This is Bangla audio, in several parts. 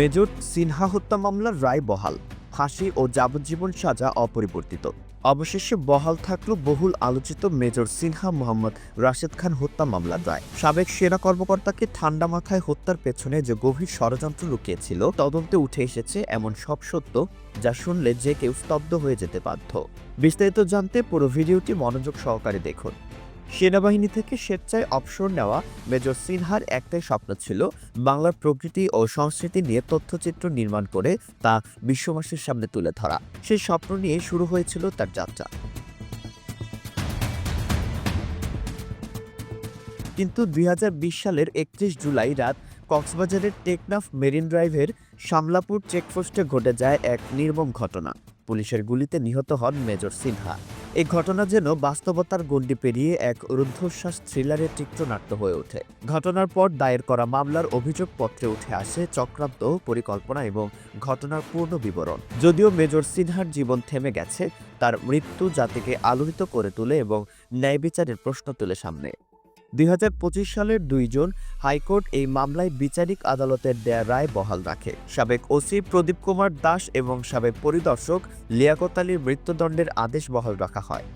মেজর সিনহা হত্যা মামলার রায় বহাল। ফাঁসি ও যাবজ্জীবন সাজা অপরিবর্তিত। অবশেষে বহাল থাকল বহুল আলোচিত মেজর সিনহা মোহাম্মদ রাশেদ খান হত্যা মামলার রায়। সাবেক সেনা কর্মকর্তাকে ঠান্ডা মাথায় হত্যার পেছনে যে গভীর ষড়যন্ত্র লুকিয়েছিল, তদন্তে উঠে এসেছে এমন সব সত্য যা শুনলে যে কেউ স্তব্ধ হয়ে যেতে বাধ্য। বিস্তারিত জানতে পুরো ভিডিওটি মনোযোগ সহকারে দেখুন। সেনাবাহিনী থেকে স্বেচ্ছায় অবসর নেওয়া মেজর সিনহার একটাই স্বপ্ন ছিল বাংলার প্রকৃতি ও সংস্কৃতি নিয়ে তথ্যচিত্র নির্মাণ করে তা বিশ্ববাসীর সামনে তুলে ধরা। সেই স্বপ্ন নিয়ে শুরু হয়েছিল তার যাত্রা। কিন্তু দুই হাজার বিশ সালের একত্রিশ জুলাই রাত কক্সবাজারের টেকনাফ মেরিন ড্রাইভের শামলাপুর চেকপোস্টে ঘটে যায় এক নির্মম ঘটনা। পুলিশের গুলিতে নিহত হন মেজর সিনহা। এই ঘটনা যেন বাস্তবতার গণ্ডি পেরিয়ে এক রুদ্ধশ্বাস থ্রিলারের চিত্রনাট্য হয়ে ওঠে। ঘটনার পর দায়ের করা মামলার অভিযোগপত্রে উঠে আসে চক্রান্ত, পরিকল্পনা এবং ঘটনার পূর্ণ বিবরণ। যদিও মেজর সিনহার জীবন থেমে গেছে, তার মৃত্যু জাতিকে আলোড়িত করে তোলে এবং ন্যায় বিচারের প্রশ্ন তুলে সামনে। দুই হাজার পঁচিশ সালের দুই জুন হাইকোর্ট এই মামলায় বিচারিক আদালতের দেয়া রায় বহাল রাখে। সাবেক ওসি প্রদীপ কুমার দাস এবং সাবেক পরিদর্শক লিয়াকত আলীর মৃত্যুদণ্ডের আদেশ বহাল রাখা হয়।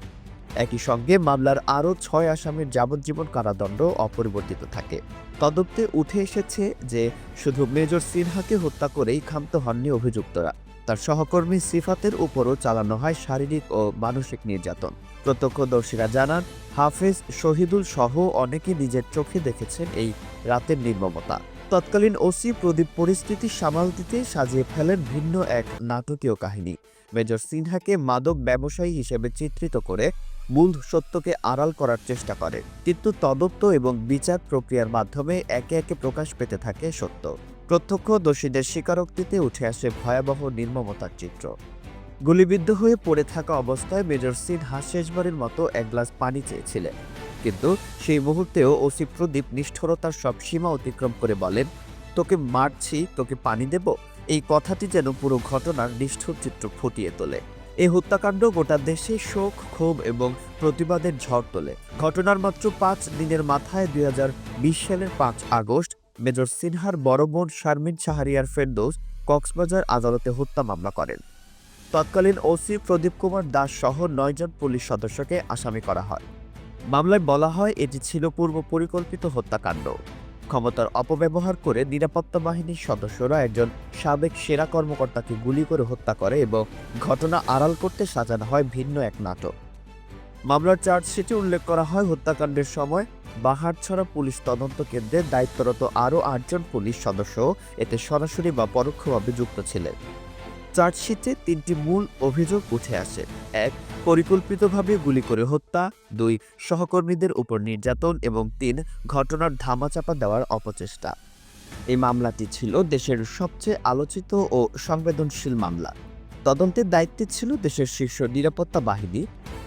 একই সঙ্গে মামলার আরও ছয় আসামির যাবজ্জীবন কারাদণ্ড অপরিবর্তিত থাকে। তদন্তে উঠে এসেছে যে শুধু মেজর সিনহাকে হত্যা করেই ক্ষান্ত হননি অভিযুক্তরা। তার সহকর্মী সিফাতের উপরও চালানো হয় শারীরিক ও মানসিক নির্যাতন। প্রত্যক্ষদর্শীরা জানান, হাফেজ শহীদুল সহ অনেকে নিজের চোখে দেখেছেন এই রাতের নির্মমতা। তৎকালীন ওসি প্রদীপ পরিস্থিতি সামাল দিতে সাজিয়ে ফেলেন ভিন্ন এক নাটকীয় কাহিনী। মেজর সিনহাকে মাদক ব্যবসায়ী হিসেবে চিত্রিত করে মূল সত্যকে আড়াল করার চেষ্টা করে। কিন্তু তদন্ত এবং বিচার প্রক্রিয়ার মাধ্যমে একে একে প্রকাশ পেতে থাকে সত্য। প্রত্যক্ষদর্শীদের স্বীকারোক্তিতে উঠে আসে ভয়াবহ নির্মমতার চিত্র। গুলিবিদ্ধ হয়ে পড়ে থাকা অবস্থায় মেজর সিনহা শেষবারের মতো এক গ্লাস পানি চেয়েছিলেন। কিন্তু সেই মুহূর্তেও ওসি প্রদীপ নিষ্ঠুরতার সব সীমা অতিক্রম করে বলেন, তোকে মারছি, তোকে পানি দেব, এই কথাটি যেন পুরো ঘটনার নিষ্ঠুর চিত্র ফুটিয়ে তোলে। এই হত্যাকাণ্ড গোটা দেশে শোক, ক্ষোভ এবং প্রতিবাদের ঝড় তোলে। ঘটনার মাত্র পাঁচ দিনের মাথায় দুই হাজার বিশ সালের পাঁচ আগস্ট মেজর সিনহার বড় বোন শারমিন শাহরিয়ার ফেরদৌস কক্সবাজার আদালতে হত্যা মামলা করেন। তৎকালীন ওসি প্রদীপ কুমার দাস সহ নয়জন পুলিশ সদস্যকে আসামি করা হয়। মামলায় বলা হয়, এটি ছিল পূর্ব পরিকল্পিত হত্যাকাণ্ড। ক্ষমতার অপব্যবহার করে নিরাপত্তা বাহিনীর সদস্যরা একজন সাবেক সেরা কর্মকর্তাকে গুলি করে হত্যা করে এবং ঘটনা আড়াল করতে সাজানো হয় ভিন্ন এক নাটক। মামলার চার্জশিটে উল্লেখ করা হয়, হত্যাকাণ্ডের সময় বাহারছড়া পুলিশ তদন্ত কেন্দ্রে দায়িত্বরত আরও আটজন পুলিশ সদস্য এতে সরাসরি বা পরোক্ষভাবে যুক্ত ছিলেন। চার্জশিটে তিনটি মূল অভিযোগ উঠে আসে। এক, পরিকল্পিতভাবে গুলি করে হত্যা। দুই, সহকর্মীদের উপর নির্যাতন। এবং তিন, ঘটনার ধামাচাপা দেওয়ার অপচেষ্টা। এই মামলাটি ছিল দেশের সবচেয়ে আলোচিত ও সংবেদনশীল মামলা। তদন্তের দায়িত্বে ছিল দেশের শীর্ষ নিরাপত্তা বাহিনী।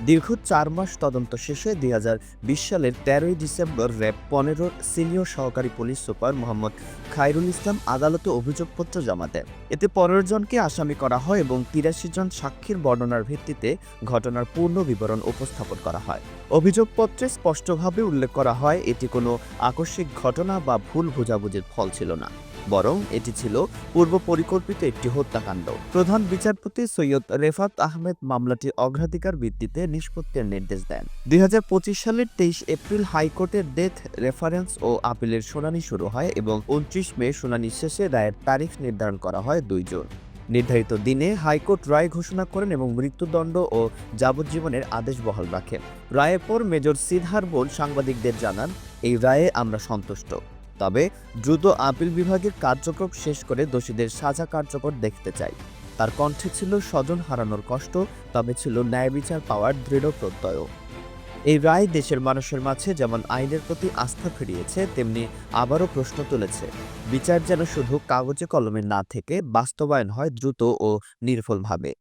দীর্ঘ চার মাস তদন্ত শেষে দু হাজার বিশ সালের তেরোই ডিসেম্বর র্যাব পনেরোর সিনিয়র সহকারী পুলিশ সুপার মোহাম্মদ খায়রুল ইসলাম আদালতে অভিযোগপত্র জমা দেন। এতে পনেরো জনকে আসামি করা হয় এবং তিরাশি জন সাক্ষীর বর্ণনার ভিত্তিতে ঘটনার পূর্ণ বিবরণ উপস্থাপন করা হয়। অভিযোগপত্রে স্পষ্টভাবে উল্লেখ করা হয়, এটি কোনো আকস্মিক ঘটনা বা ভুল বোঝাবুঝির ফল ছিল না। বরং এটি ছিল পূর্ব পরিকল্পিত একটি হত্যাকাণ্ড। প্রধান বিচারপতি সৈয়দ রেফাত আহমেদ মামলাটি অগ্রাধিকার ভিত্তিতে নিষ্পত্তির নির্দেশ দেন। দুই হাজার পঁচিশ সালের তেইশ এপ্রিল হাইকোর্টের ডেথ রেফারেন্স ও আপিলের শুনানি শুরু হয় এবং উনত্রিশ মে শুনানি শেষে রায়ের তারিখ নির্ধারণ করা হয় দুই জুন। নির্ধারিত দিনে হাইকোর্ট রায় ঘোষণা করেন এবং মৃত্যুদণ্ড ও যাবজ্জীবনের আদেশ বহাল রাখেন রায়ের পর মেজর সিনহার বোন সাংবাদিকদের জানান, এই রায়ে আমরা সন্তুষ্ট। তবে দ্রুত আপিল বিভাগের কার্যক্রম শেষ করে দোষীদের সাজা কার্যকর দেখতে চাই। তার কণ্ঠে ছিল স্বজন হারানোর কষ্ট, তবে ছিল ন্যায় বিচার পাওয়ার দৃঢ় প্রত্যয়। এই রায় দেশের মানুষের মাঝে যেমন আইনের প্রতি আস্থা ফিরিয়েছে, তেমনি আবারও প্রশ্ন তুলেছে। বিচার যেন শুধু কাগজে কলমে না থেকে বাস্তবায়ন হয় দ্রুত ও নির্ভুলভাবে।